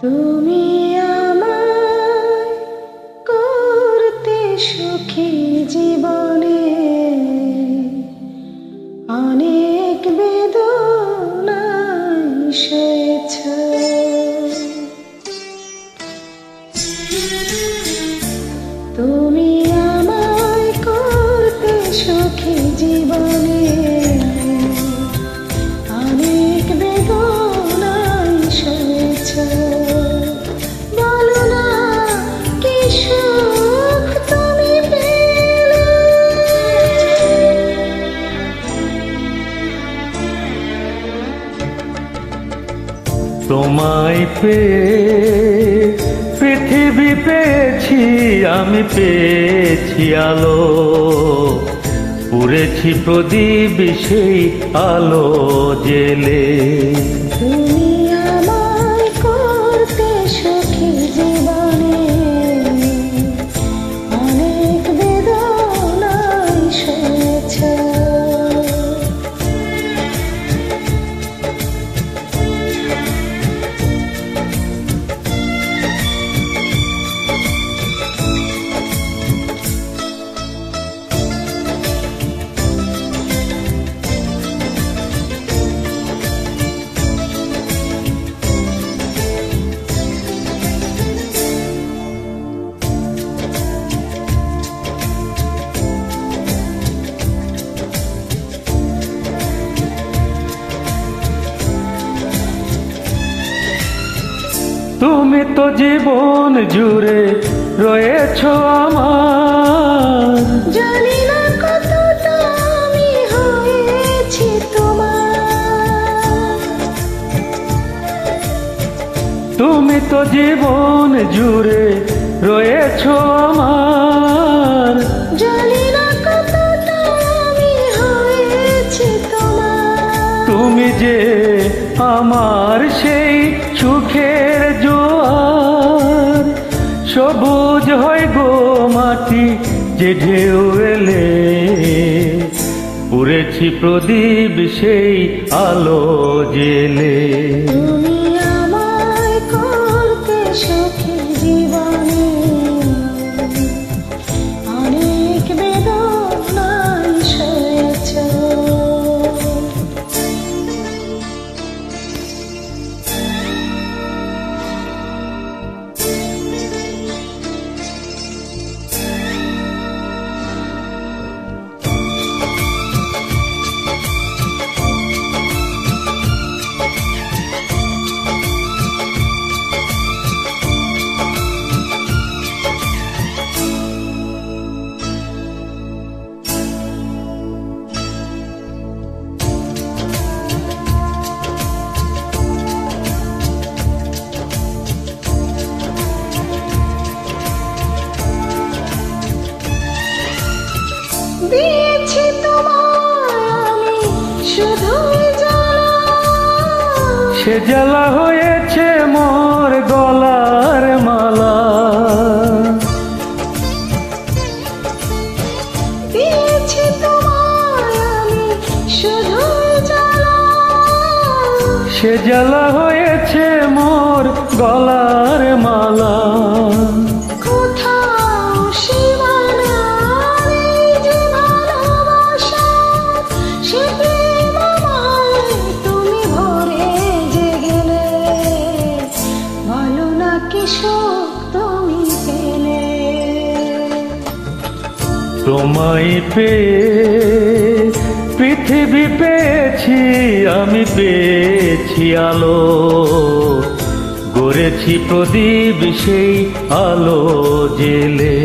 তুমি আমার করতে সুখী জীবনে। অনেক বেদনায় সয়েছ তুমি আমায় করতে সুখী জীবনে। তোমায় পেয়ে পৃথিবী পেয়েছি আমি পেয়েছি আলো। পুরেছি প্রদীপ সেই আলো জেলে। তুমি তো জীবন জুড়ে রয়েছ আমার। জানি না কতটা আমি হয়েছি তোমার। তুমি তো জীবন জুড়ে রয়েছ আমার। জানি না কতটা আমি হয়েছি তোমার। তুমি যে আমার সেই সুখের সবুজ হয় গো মাটি যে ঢেউ এলে। পুরেছি প্রদীপ সেই আলো জেলে। সে জ্বালা হয়েছে মোর গলার মালা। সে জ্বালা হয়েছে মোর গলার মালা। তোমায় পেয়ে পৃথিবী পেয়েছি আমি পেয়েছি আলো। গড়েছি প্রদীপ সেই আলো জেলে।